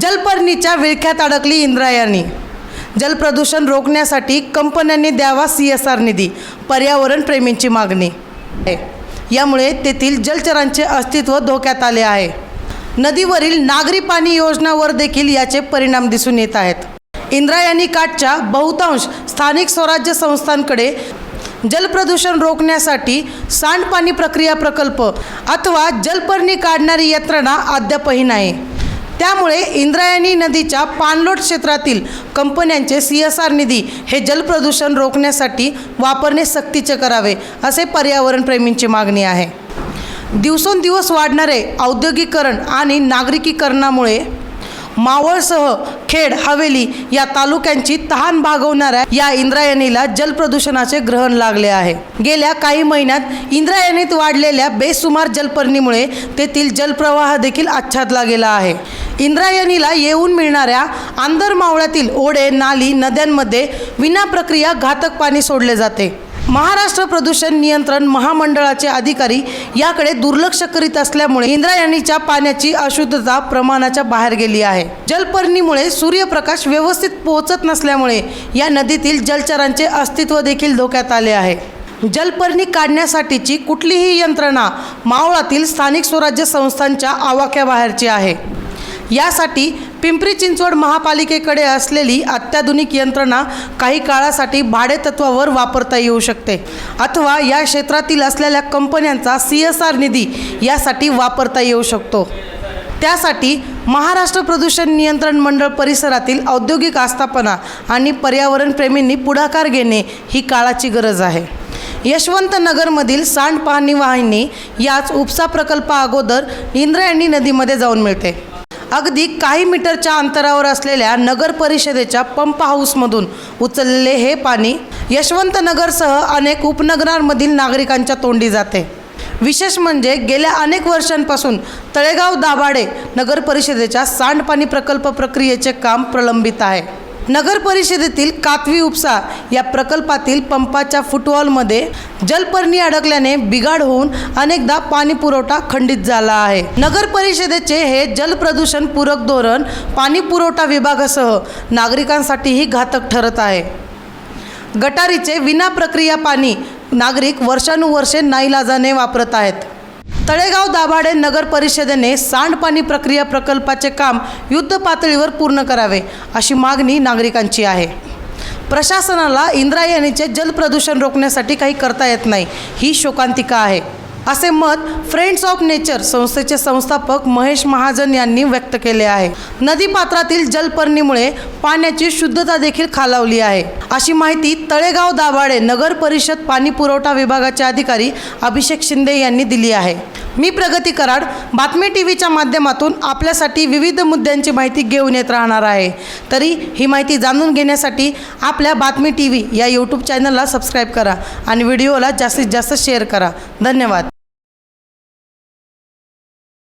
जलपर्णीच्या विळख्यात अडकली इंद्रायणी जलप्रदूषण रोखण्यासाठी कंपन्यांनी द्यावा सी एस आर निधी पर्यावरण प्रेमींची मागणी. आहे. यामुळे तेथील जलचरांचे अस्तित्व धोक्यात आले आहे. नदीवरील नागरी पाणी योजनावर देखील याचे परिणाम दिसून येत आहेत. इंद्रायणी काठच्या बहुतांश स्थानिक स्वराज्य संस्थांकडे जलप्रदूषण रोखण्यासाठी सांडपाणी प्रक्रिया प्रकल्प अथवा जलपर्णी काढणारी यंत्रणा अद्यापही नाही. त्यामुळे इंद्रायणी नदीच्या पाणलोट क्षेत्रातील कंपन्यांचे सी एस आर निधी हे जलप्रदूषण रोखण्यासाठी वापरणे सक्तीचे करावे असे पर्यावरणप्रेमींची मागणी आहे. दिवसोंदिवस वाढणारे औद्योगिकरण आणि नागरिकीकरणामुळे मावळसह खेड हवेली या तालुक्यांची तहान भागवणाऱ्या या इंद्रायणीला जलप्रदूषणाचे ग्रहण लागले आहे. गेल्या काही महिन्यात इंद्रायणीत वाढलेल्या बेसुमार जलपर्णीमुळे तेथील जलप्रवाह देखील आच्छादला गेला आहे. इंद्रायणीला येऊन मिळणाऱ्या आंदरमावळ्यातील ओढे नाली नद्यांमध्ये विनाप्रक्रिया घातक पाणी सोडले जाते. महाराष्ट्र प्रदूषण नियंत्रण महामंडळाचे अधिकारी याकडे दुर्लक्ष करीत असल्यामुळे इंद्रायणीच्या पाण्याची अशुद्धता प्रमाणाच्या बाहेर गेली आहे. जलपर्णीमुळे सूर्यप्रकाश व्यवस्थित पोहोचत नसल्यामुळे या नदीतील जलचरांचे अस्तित्व देखील धोक्यात आले आहे. जलपर्णी काढण्यासाठीची कुठलीही यंत्रणा मावळातील स्थानिक स्वराज्य संस्थांच्या आवाक्याबाहेरची आहे. यासाठी पिंपरी चिंचवड महापालिकेकडे असलेली अत्याधुनिक यंत्रणा काही काळासाठी भाडेतत्वावर वापरता येऊ शकते. अथवा या क्षेत्रातील असलेल्या कंपन्यांचा सी एस आर निधी यासाठी वापरता येऊ शकतो. त्यासाठी महाराष्ट्र प्रदूषण नियंत्रण मंडळ परिसरातील औद्योगिक आस्थापना आणि पर्यावरणप्रेमींनी पुढाकार घेणे ही काळाची गरज आहे. यशवंतनगरमधील सांडपाणी वाहिनी याच उपसा प्रकल्पा अगोदर इंद्रायणी नदीमध्ये जाऊन मिळते. अगदी काही मीटरच्या अंतरावर असलेल्या नगर परिषदेच्या पंप हाऊसमधून उचललेले हे पाणी यशवंतनगरसह अनेक उपनगरांमधील नागरिकांच्या तोंडी जाते. विशेष म्हणजे गेल्या अनेक वर्षांपासून तळेगाव दाभाडे नगर परिषदेच्या सांडपाणी प्रकल्प प्रक्रियेचे काम प्रलंबित आहे. नगर परिषदेतील कातवी उपसा या प्रकल्पातील पंपाच्या फुटवॉलमध्ये जलपर्णी अडकल्याने बिघाड होऊन अनेकदा पाणी पुरवठा खंडित झाला आहे. नगर परिषदेचे हे जलप्रदूषण पूरक धोरण पाणी पुरवठा विभागासह नागरिकांसाठीही घातक ठरत आहे. गटारीचे विना प्रक्रिया पाणी नागरिक वर्षानुवर्षे नाईलाजाने वापरत आहेत. तळेगाव दाभाडे नगर परिषदेने सांडपाणी प्रक्रिया प्रकल्पाचे काम युद्ध पातळीवर पूर्ण करावे अशी मागणी नागरिकांची आहे. प्रशासनाला इंद्रायणीचे जलप्रदूषण रोखण्यासाठी काही करता येत नाही ही शोकांतिका आहे. असे मत फ्रेंड्स ऑफ नेचर संस्थेचे संस्थापक महेश महाजन यांनी व्यक्त केले आहे. नदीपात्रातील जलपर्णीमुळे पाण्याची शुद्धता देखील खालावली आहे. अशी माहिती तळेगाव दाभाडे नगर परिषद पाणी पुरवठा विभागाचे अधिकारी अभिषेक शिंदे यांनी दिली आहे. मी प्रगती कराड बातमी टी व्हीच्या माध्यमातून आपल्यासाठी विविध मुद्द्यांची माहिती घेऊन येत राहणार आहे. तरी ही माहिती जाणून घेण्यासाठी आपल्या बातमी टी व्ही या यूट्यूब चॅनलला सबस्क्राईब करा आणि व्हिडिओला जास्तीत जास्त शेअर करा. धन्यवाद.